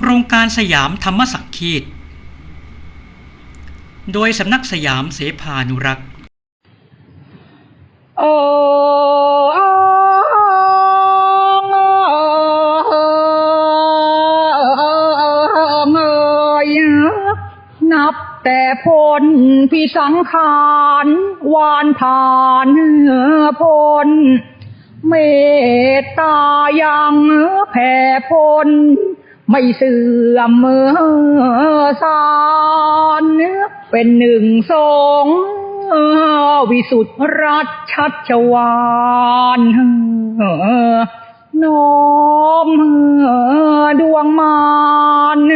โครงการสยามธรรมสังคีต โดยสำนักสยามเสภานุรักษ์เออนับแต่พลพิสังขารวานผ่านพลเมตตายังแผ่พล ไม่เสื่อมเมื่อสารเป็นหนึ่งสงวิสุทธิรัชชัชวานน้อมดวงมาน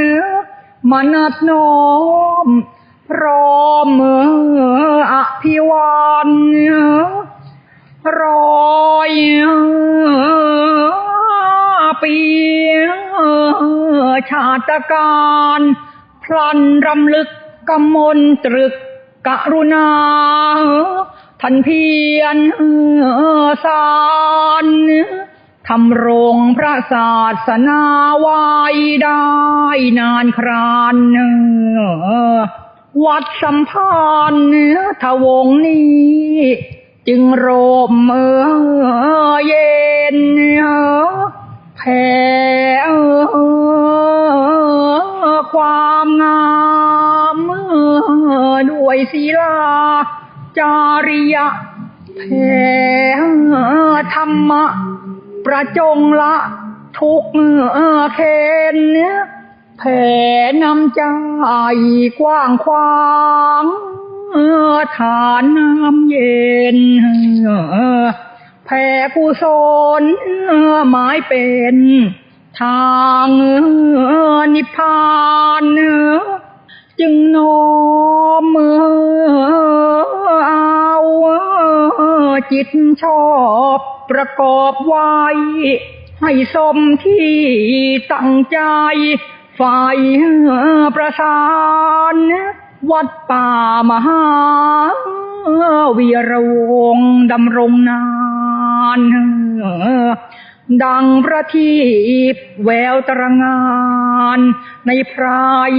มนัดน้อม พร้อมอภิวานรอยปี ชาตการพลันรำลึกกำมลตรึกกรุณาทันเพียรสารทำรงพระศาสนาไว้ได้นานครานวัดสัมพันธ์ทวงนี้ จึงโรมเออเย็นแผ่ ด้วยศีลาจาริยะแผ่ธรรมะ ประจงละทุกเคนแผ่นำใจกว้างขวางฐานน้ำเย็นแผ่กุศลหมายเป็นทางนิพพานจึง จิตชอบประกอบไว้ ให้สมที่ตั้งใจ ฝ่ายประสาน วัดป่ามหาวีระวงดำรงนานดังประทีปแววตรงาน ในพราย